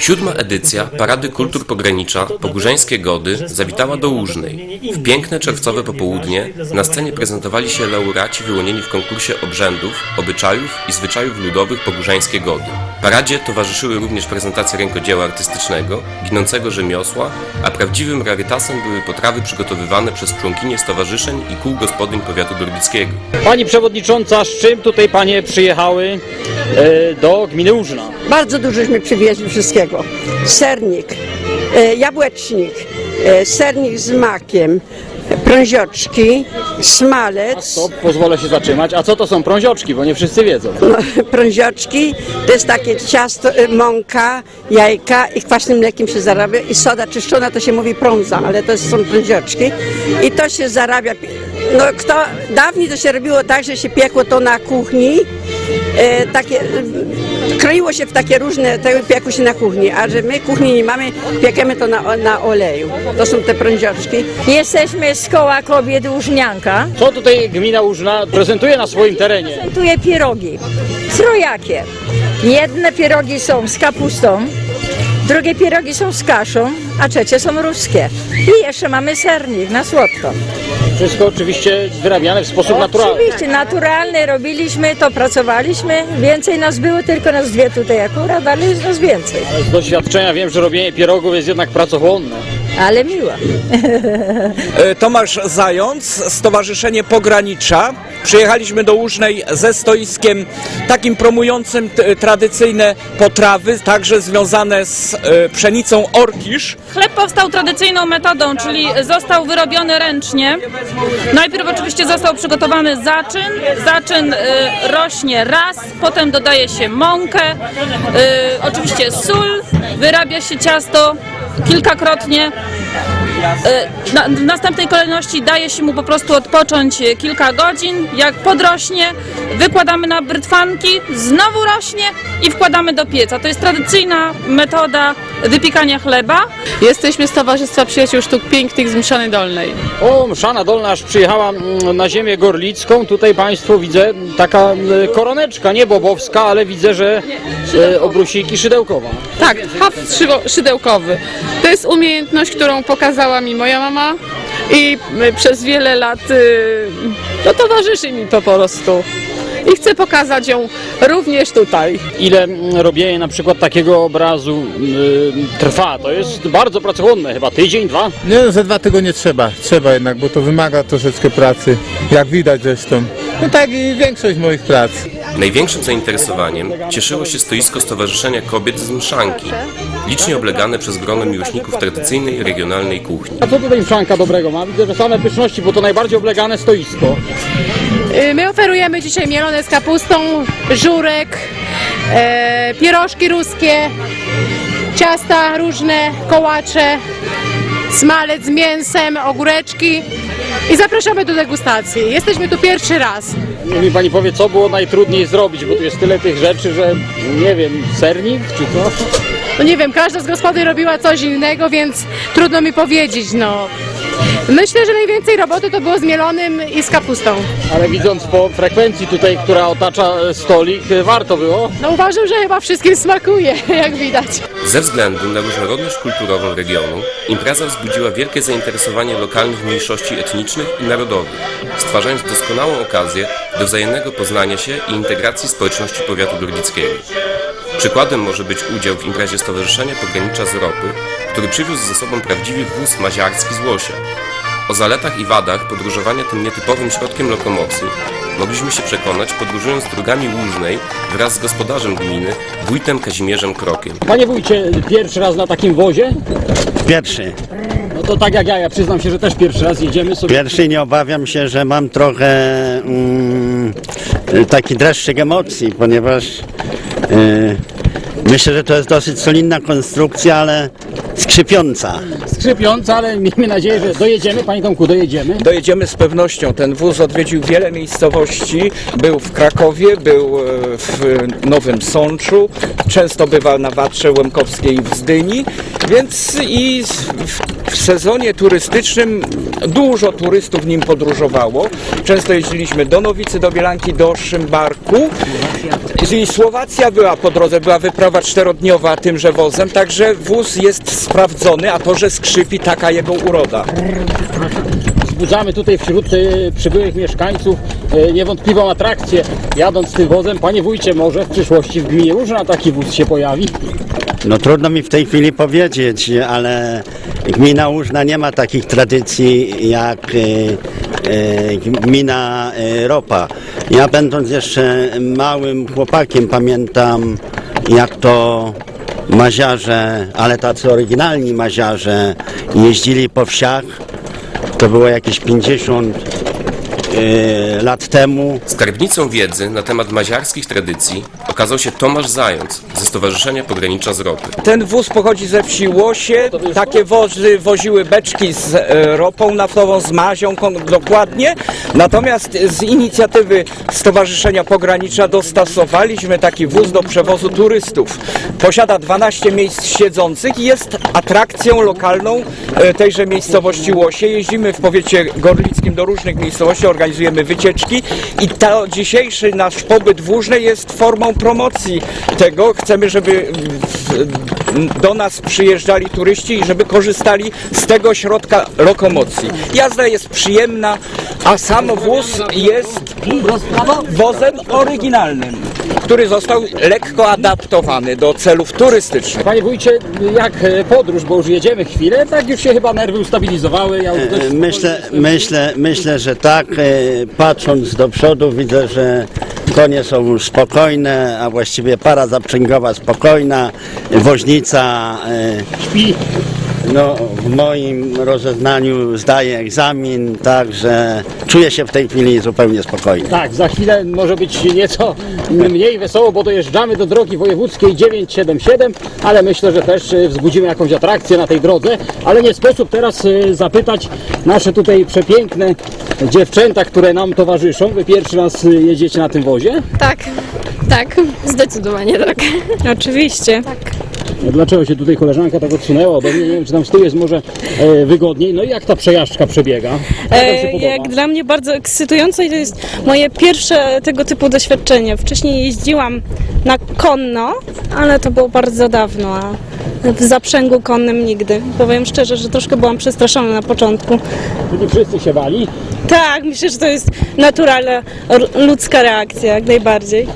Siódma edycja Parady Kultur Pogranicza Pogórzańskie Gody zawitała do Łużnej. W piękne czerwcowe popołudnie na scenie prezentowali się laureaci wyłonieni w konkursie obrzędów, obyczajów i zwyczajów ludowych Pogórzańskie Gody. Paradzie towarzyszyły również prezentacje rękodzieła artystycznego, ginącego rzemiosła, a prawdziwym rarytasem były potrawy przygotowywane przez członkinie stowarzyszeń i kół gospodyń powiatu dorlickiego. Pani przewodnicząca, z czym tutaj panie przyjechały e, do gminy Łużna? Bardzo dużośmy przywieźli wszystkiego. Sernik, e, jabłecznik, e, sernik z makiem, prązioczki, smalec, To pozwolę się zatrzymać. A co to są prązioczki, bo nie wszyscy wiedzą. no, prązioczki, to jest takie ciasto, e, mąka, jajka i kwaśnym mlekiem się zarabia i soda czyszczona to się mówi prądza, ale to są prązioczki i to się zarabia. No kto, dawniej to się robiło tak, że się piekło to na kuchni, e, takie, kroiło się w takie różne, tego piekło się na kuchni, a że my kuchni nie mamy, piekemy to na, na oleju. To są te prązioczki. Jesteśmy z koła kobiet Łużnianka. Co tutaj gmina Łużna prezentuje na swoim terenie? Prezentuję pierogi. Trojakie. Jedne pierogi są z kapustą, drugie pierogi są z kaszą, a trzecie są ruskie. I jeszcze mamy sernik na słodko. Wszystko oczywiście wyrabiane w sposób naturalny. Oczywiście naturalne robiliśmy, to pracowaliśmy. Więcej nas było, tylko nas dwie tutaj akurat, ale jest nas więcej. Z doświadczenia wiem, że robienie pierogów jest jednak pracochłonne. Ale miło. E, Tomasz Zając, Stowarzyszenie Pogranicza. Przyjechaliśmy do Łużnej ze stoiskiem takim promującym tradycyjne potrawy, także związane z e, pszenicą orkisz. Chleb powstał tradycyjną metodą, czyli został wyrobiony ręcznie. Najpierw oczywiście został przygotowany zaczyn. Zaczyn y, rośnie raz, potem dodaje się mąkę, oczywiście sól, wyrabia się ciasto kilkakrotnie. Y, na, w następnej kolejności daje się mu po prostu odpocząć y, kilka godzin. Jak podrośnie, wykładamy na brytwanki, znowu rośnie i wkładamy do pieca. To jest tradycyjna metoda wypikania chleba. Jesteśmy z Towarzystwa Przyjaciół Sztuk Pięknych z Mszany Dolnej. O, Mszana Dolna aż przyjechała mm, na ziemię gorlicką. Tutaj Państwo widzę taka e, koroneczka, nie bobowska, ale widzę, że e, obrusiki szydełkowa. Tak, haft szydełkowy. To jest umiejętność, którą pokazała mi moja mama i y, przez wiele lat y, no, towarzyszy mi to po prostu. I chcę pokazać ją również tutaj. Ile robienie na przykład takiego obrazu y, trwa? To jest bardzo pracochłonne, chyba tydzień, dwa? Nie, no, za dwa tygodnie trzeba, trzeba jednak, bo to wymaga troszeczkę pracy, jak widać zresztą. No tak i większość moich prac. Największym zainteresowaniem cieszyło się stoisko Stowarzyszenia Kobiet z Mszanki, licznie oblegane przez grono miłośników tradycyjnej regionalnej kuchni. A co tutaj Mszanka dobrego ma? Widzę, że same pyszności, bo to najbardziej oblegane stoisko. Y, My oferujemy dzisiaj mielone z kapustą, żurek, e, pierożki ruskie, ciasta różne, kołacze, smalec z mięsem, ogóreczki i zapraszamy do degustacji. Jesteśmy tu pierwszy raz. Niech mi Pani powie, co było najtrudniej zrobić, bo tu jest tyle tych rzeczy, że nie wiem, sernik czy co? No nie wiem, każda z gospody robiła coś innego, więc trudno mi powiedzieć, no. Myślę, że najwięcej roboty to było z mielonym i z kapustą. Ale widząc po frekwencji tutaj, która otacza e, stolik, e, warto było. No uważam, że chyba wszystkim smakuje, jak widać. Ze względu na różnorodność kulturową regionu, impreza wzbudziła wielkie zainteresowanie lokalnych mniejszości etnicznych i narodowych, stwarzając doskonałą okazję do wzajemnego poznania się i integracji społeczności powiatu dorlickiego. Przykładem może być udział w imprezie Stowarzyszenia Pogranicza z Ropy, który przywiózł ze sobą prawdziwy wóz maziarski z Łosia. O zaletach i wadach podróżowania tym nietypowym środkiem lokomocji mogliśmy się przekonać podróżując drogami Łużnej wraz z gospodarzem gminy, wójtem Kazimierzem Krokiem. Panie wójcie, pierwszy raz na takim wozie? Pierwszy. No to tak jak ja, ja przyznam się, że też pierwszy raz jedziemy sobie. Pierwszy nie obawiam się, że mam trochę mm, taki dreszczyk emocji, ponieważ myślę, że to jest dosyć solidna konstrukcja, ale skrzypiąca. Skrzypiąca, ale miejmy nadzieję, że dojedziemy. Panie Tomku, dojedziemy. Dojedziemy z pewnością. Ten wóz odwiedził wiele miejscowości. Był w Krakowie, był e, w Nowym Sączu, często bywa na Watrze Łemkowskiej w Zdyni, więc i w sezonie turystycznym dużo turystów nim podróżowało. Często jeździliśmy do Nowicy, do Bielanki, do Szymbarku. I Słowacja była po drodze, była wyprawa czterodniowa tymże wozem, także wóz jest sprawdzony, a to, że skrzypi, taka jego uroda. Wzbudzamy tutaj wśród e, przybyłych mieszkańców e, niewątpliwą atrakcję. Jadąc tym wozem, panie wójcie, może w przyszłości w gminie Różna taki wóz się pojawi. No trudno mi w tej chwili powiedzieć, ale gmina Łużna nie ma takich tradycji jak e, gmina Ropa. Ja będąc jeszcze małym chłopakiem pamiętam jak to maziarze, ale tacy oryginalni maziarze jeździli po wsiach. To było jakieś 50 e, lat temu. Skarbnicą wiedzy na temat maziarskich tradycji okazał się Tomasz Zając ze Stowarzyszenia Pogranicza z Ropy. Ten wóz pochodzi ze wsi Łosie. Takie wozy woziły beczki z e, ropą naftową, z mazią dokładnie. Natomiast z inicjatywy Stowarzyszenia Pogranicza dostosowaliśmy taki wóz do przewozu turystów. Posiada 12 miejsc siedzących i jest atrakcją lokalną e, tejże miejscowości Łosie. Jeździmy w powiecie gorlickim do różnych miejscowości, organizujemy wycieczki i to dzisiejszy nasz pobyt w Łużnej jest formą promocji tego. Chcemy, żeby do nas przyjeżdżali turyści i żeby korzystali z tego środka lokomocji. Jazda jest przyjemna, a sam wóz jest wozem oryginalnym, który został lekko adaptowany do celów turystycznych. Panie wójcie, jak e, podróż, bo już jedziemy chwilę, tak już się chyba nerwy ustabilizowały. Ja dość E, Myślę, myślę, myślę, że tak. E, Patrząc do przodu widzę, że konie są już spokojne, a właściwie para zaprzęgowa spokojna, woźnica śpi. No, w moim rozeznaniu zdaje egzamin, także czuję się w tej chwili zupełnie spokojnie. Tak, za chwilę może być nieco mniej wesoło, bo dojeżdżamy do drogi wojewódzkiej 977, ale myślę, że też e, wzbudzimy jakąś atrakcję na tej drodze. Ale nie sposób teraz e, zapytać nasze tutaj przepiękne dziewczęta, które nam towarzyszą. Wy pierwszy raz e, jedziecie na tym wozie. Tak, tak, zdecydowanie tak. Oczywiście. Dlaczego się tutaj koleżanka tak odsunęła ode mnie? Nie wiem, czy tam z tyłu jest może e, wygodniej. No i jak ta przejażdżka przebiega? E, jak dla mnie bardzo ekscytujące i to jest moje pierwsze tego typu doświadczenie. Wcześniej jeździłam na konno, ale to było bardzo dawno, a w zaprzęgu konnym nigdy. Powiem szczerze, że troszkę byłam przestraszona na początku. Nie wszyscy się bali. Tak, myślę, że to jest naturalna ludzka reakcja, jak najbardziej.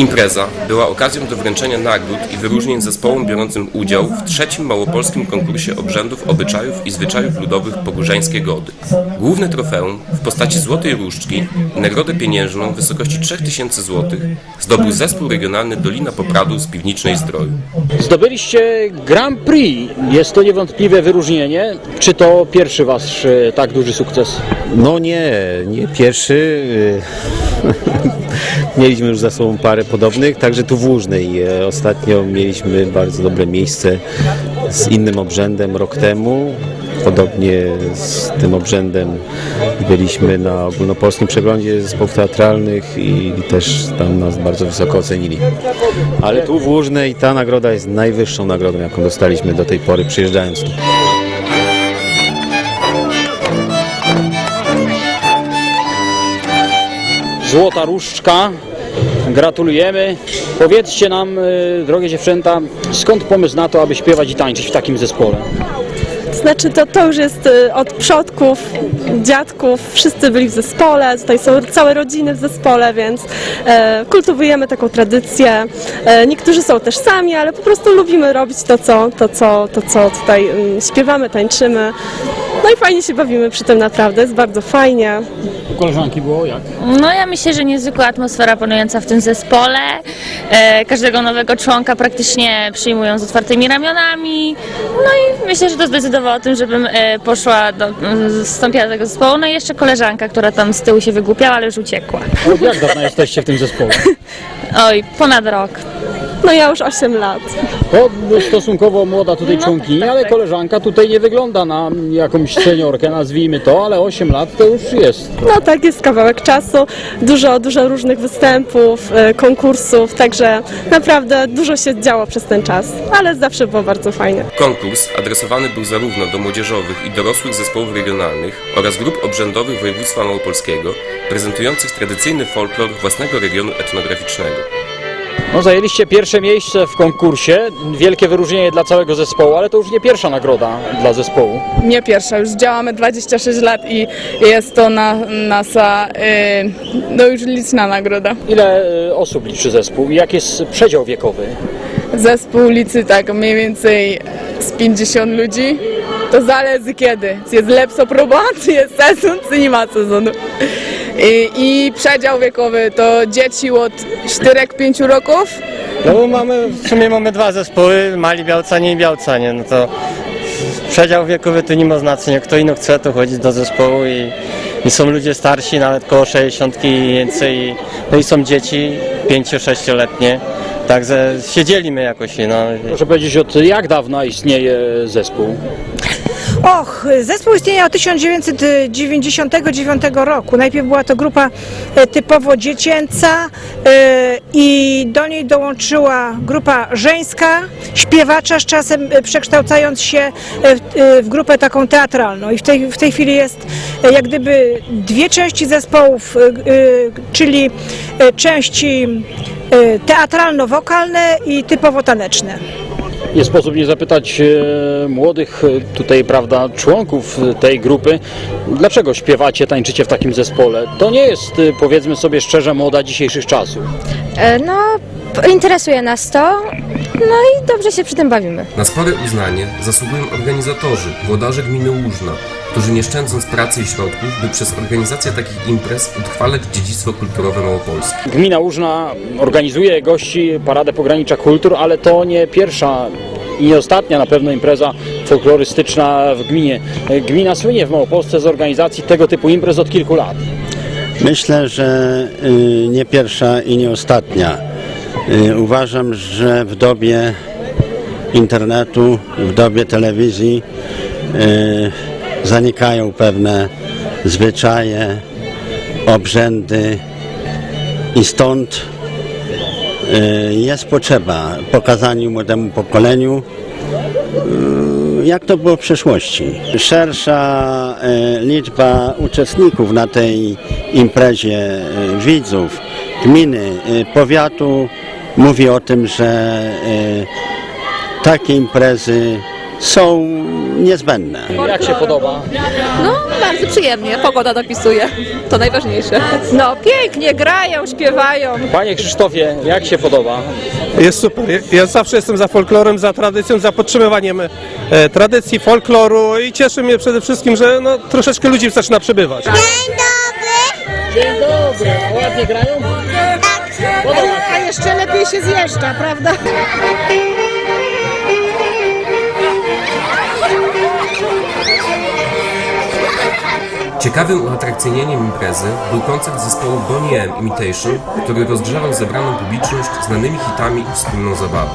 Impreza była okazją do wręczenia nagród i wyróżnień zespołom biorącym udział w trzecim małopolskim konkursie obrzędów, obyczajów i zwyczajów ludowych Pogórzańskie Gody. Główne trofeum w postaci złotej różdżki i nagrodę pieniężną w wysokości 3000 zł zdobył zespół regionalny Dolina Popradu z Piwnicznej Zdroju. Zdobyliście Grand Prix. Jest to niewątpliwe wyróżnienie. Czy to pierwszy wasz e, tak duży sukces? No nie, nie pierwszy. Mieliśmy już za sobą parę podobnych, także tu w Łużnej. e, Ostatnio mieliśmy bardzo dobre miejsce z innym obrzędem rok temu. Podobnie z tym obrzędem byliśmy na ogólnopolskim przeglądzie zespołów teatralnych i też tam nas bardzo wysoko ocenili. Ale tu w Łużnej ta nagroda jest najwyższą nagrodą, jaką dostaliśmy do tej pory przyjeżdżając tu. Złota różdżka. Gratulujemy. Powiedzcie nam, e, drogie dziewczęta, skąd pomysł na to, aby śpiewać i tańczyć w takim zespole? Znaczy to, to już jest y, od przodków, dziadków, wszyscy byli w zespole, tutaj są całe rodziny w zespole, więc e, kultywujemy taką tradycję. E, niektórzy są też sami, ale po prostu lubimy robić to, co, to, co, to, co tutaj mm, śpiewamy, tańczymy. No i fajnie się bawimy przy tym naprawdę, jest bardzo fajnie. U koleżanki było jak? No ja myślę, że niezwykła atmosfera panująca w tym zespole. E, każdego nowego członka praktycznie przyjmują z otwartymi ramionami. No i myślę, że to zdecydowało o tym, żebym e, poszła, do, m, wstąpiła do tego zespołu. No i jeszcze koleżanka, która tam z tyłu się wygłupiała, ale już uciekła. Od jak dawno jesteście w tym zespole? Oj, ponad rok. No ja już 8 lat. To stosunkowo młoda tutaj członkini, ale koleżanka tutaj nie wygląda na jakąś seniorkę, nazwijmy to, ale 8 lat to już jest. No tak, jest kawałek czasu, dużo, dużo różnych występów, e, konkursów, także naprawdę dużo się działo przez ten czas, ale zawsze było bardzo fajnie. Konkurs adresowany był zarówno do młodzieżowych i dorosłych zespołów regionalnych oraz grup obrzędowych województwa małopolskiego, prezentujących tradycyjny folklor własnego regionu etnograficznego. No zajęliście pierwsze miejsce w konkursie, wielkie wyróżnienie dla całego zespołu, ale to już nie pierwsza nagroda dla zespołu. Nie pierwsza, już działamy 26 lat i jest to na, nasza y, no już liczna nagroda. Ile y, osób liczy zespół i jaki jest przedział wiekowy? Zespół liczy tak mniej więcej z 50 ludzi. To zależy kiedy. Czy jest lepsza próba, czy jest sezon, czy nie ma sezonu. I, I przedział wiekowy to dzieci od 4-5 roków? No mamy, w sumie mamy dwa zespoły, mali białcanie i białcanie, no to przedział wiekowy to nie ma znaczenia, kto ino chce to chodzić do zespołu i, i są ludzie starsi, nawet koło 60 i więcej, no i są dzieci 5-6-letnie, także się dzielimy jakoś, no. Proszę powiedzieć, od jak dawna istnieje zespół? Och, zespół istnieje od 1999 roku. Najpierw była to grupa e, typowo dziecięca e, i do niej dołączyła grupa żeńska, śpiewacza z czasem e, przekształcając się w- grupę taką teatralną. I w tej, w tej chwili jest jak gdyby dwie części zespołów, czyli części teatralno-wokalne i typowo taneczne. Nie sposób nie zapytać e, młodych e, tutaj, prawda, członków e, tej grupy, dlaczego śpiewacie, tańczycie w takim zespole? To nie jest, powiedzmy sobie szczerze, moda dzisiejszych czasów. No, interesuje nas to, no i dobrze się przy tym bawimy. Na spore uznanie zasługują organizatorzy, włodarze gminy Łużna, którzy nie szczędząc pracy i środków, by przez organizację takich imprez utrwalać dziedzictwo kulturowe Małopolski. Gmina Łużna organizuje gości Paradę Pogranicza Kultur, ale to nie pierwsza i nie ostatnia na pewno impreza folklorystyczna w gminie. Gmina słynie w Małopolsce z organizacji tego typu imprez od kilku lat. Myślę, że y, nie pierwsza i nie ostatnia. Y, Uważam, że w dobie internetu, w dobie telewizji y, zanikają pewne zwyczaje, obrzędy i stąd y, jest potrzeba pokazaniu młodemu pokoleniu, y, jak to było w przeszłości. Szersza y, liczba uczestników na tej imprezie, widzów, gminy, powiatu mówi o tym, że takie imprezy są niezbędne. Jak się podoba? No, bardzo przyjemnie, pogoda dopisuje, to najważniejsze. No pięknie, grają, śpiewają. Panie Krzysztofie, jak się podoba? Jest super, ja zawsze jestem za folklorem, za tradycją, za podtrzymywaniem e, tradycji, folkloru i cieszy mnie przede wszystkim, że no, troszeczkę ludzi zaczyna przybywać. Dzień dobry, a ładnie grają? A jeszcze lepiej się zjeżdża, prawda? Ciekawym uatrakcyjnieniem imprezy był koncert zespołu Bonnie M Imitation, który rozgrzewał zebraną publiczność znanymi hitami i wspólną zabawą.